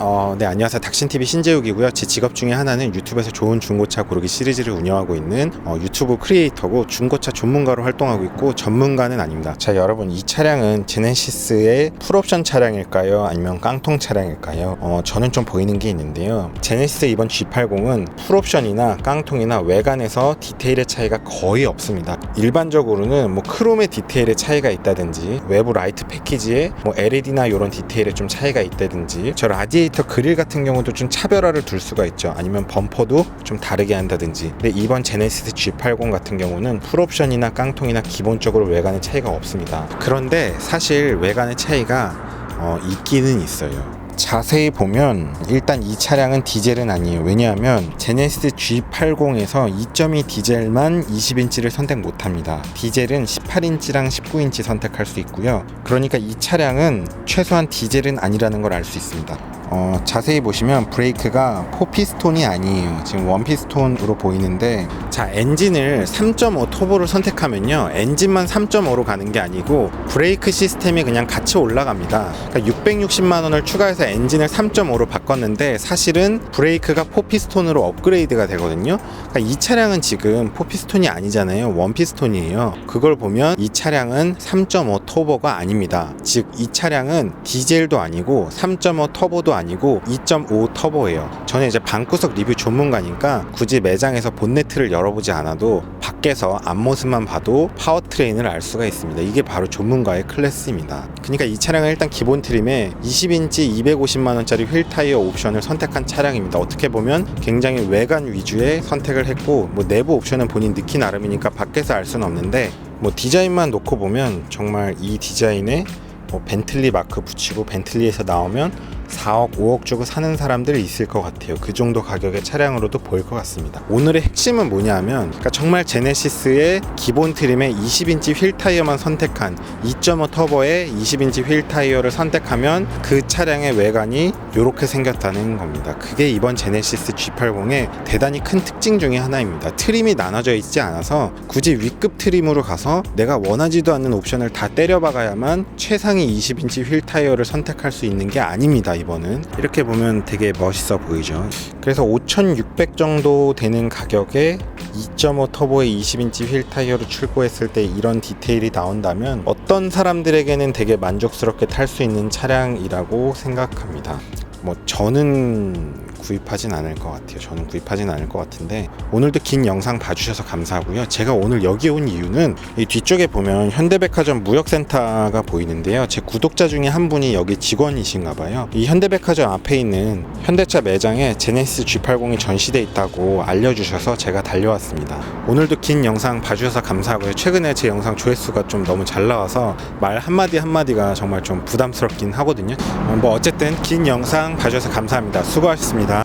어, 네, 안녕하세요. 닥신TV 신재욱이고요. 제 직업 중에 하나는 유튜브에서 좋은 중고차 고르기 시리즈를 운영하고 있는 어, 유튜브 크리에이터고 중고차 전문가로 활동하고 있고 전문가는 아닙니다. 자, 여러분, 이 차량은 제네시스의 풀옵션 차량일까요? 아니면 깡통 차량일까요? 어, 저는 좀 보이는 게 있는데요. 제네시스 이번 G80은 풀옵션이나 깡통이나 외관에서 디테일의 차이가 거의 없습니다. 일반적으로는 뭐 크롬의 디테일의 차이가 있다든지 외부 라이트 패키지에 뭐 LED나 이런 디테일에 좀 차이가 있다든지 저 라디에 이터 그릴 같은 경우도 좀 차별화를 둘 수가 있죠. 아니면 범퍼도 좀 다르게 한다든지. 근데 이번 제네시스 G80 같은 경우는 풀옵션이나 깡통이나 기본적으로 외관의 차이가 없습니다. 그런데 사실 외관의 차이가 어, 있기는 있어요. 자세히 보면 일단 이 차량은 디젤은 아니에요. 왜냐하면 제네시스 G80에서 2.2 디젤만 20인치를 선택 못합니다. 디젤은 18인치랑 19인치 선택할 수 있고요. 그러니까 이 차량은 최소한 디젤은 아니라는 걸 알 수 있습니다. 어, 자세히 보시면 브레이크가 포피스톤이 아니에요. 지금 원피스톤으로 보이는데 자 엔진을 3.5 터보를 선택하면요 엔진만 3.5로 가는 게 아니고 브레이크 시스템이 그냥 같이 올라갑니다. 그러니까 660만 원을 추가해서 엔진을 3.5로 바꿨는데 사실은 브레이크가 포피스톤으로 업그레이드가 되거든요. 그러니까 이 차량은 지금 포피스톤이 아니잖아요. 원피스톤이에요. 그걸 보면 이 차량은 3.5 터보가 아닙니다. 즉 이 차량은 디젤도 아니고 3.5 터보도 아니고 2.5 터보예요. 저는 이제 방구석 리뷰 전문가니까 굳이 매장에서 본네트를 열어 보지 않아도 밖에서 앞모습만 봐도 파워트레인을 알 수가 있습니다. 이게 바로 전문가의 클래스입니다. 그러니까 이 차량은 일단 기본 트림에 20인치 250만 원짜리 휠 타이어 옵션을 선택한 차량입니다. 어떻게 보면 굉장히 외관 위주의 선택을 했고 뭐 내부 옵션은 본인 느끼 나름이니까 밖에서 알 수는 없는데 뭐 디자인만 놓고 보면 정말 이 디자인에 뭐 벤틀리 마크 붙이고 벤틀리에서 나오면 4억, 5억 주고 사는 사람들이 있을 것 같아요. 그 정도 가격의 차량으로도 보일 것 같습니다. 오늘의 핵심은 뭐냐면, 그러니까 정말 제네시스의 기본 트림에 20인치 휠 타이어만 선택한 2.5 터보의 20인치 휠 타이어를 선택하면 그 차량의 외관이 이렇게 생겼다는 겁니다. 그게 이번 제네시스 G80의 대단히 큰 특징 중에 하나입니다. 트림이 나눠져 있지 않아서 굳이 위급 트림으로 가서 내가 원하지도 않는 옵션을 다 때려박아야만 최상위 20인치 휠 타이어를 선택할 수 있는 게 아닙니다. 이번은 이렇게 보면 되게 멋있어 보이죠. 그래서 5,600 정도 되는 가격에 2.5 터보의 20인치 휠 타이어를 출고했을 때 이런 디테일이 나온다면 어떤 사람들에게는 되게 만족스럽게 탈 수 있는 차량이라고 생각합니다. 뭐 저는 구입하진 않을 것 같아요. 저는 구입하진 않을 것 같은데 오늘도 긴 영상 봐주셔서 감사하고요. 제가 오늘 여기 온 이유는 이 뒤쪽에 보면 현대백화점 무역센터가 보이는데요. 제 구독자 중에 한 분이 여기 직원이신가 봐요. 이 현대백화점 앞에 있는 현대차 매장에 제네시스 G80이 전시돼 있다고 알려주셔서 제가 달려왔습니다. 오늘도 긴 영상 봐주셔서 감사하고요. 최근에 제 영상 조회수가 좀 너무 잘 나와서 말 한마디 한마디가 정말 좀 부담스럽긴 하거든요. 어, 뭐 어쨌든 긴 영상 봐주셔서 감사합니다. 수고하셨습니다.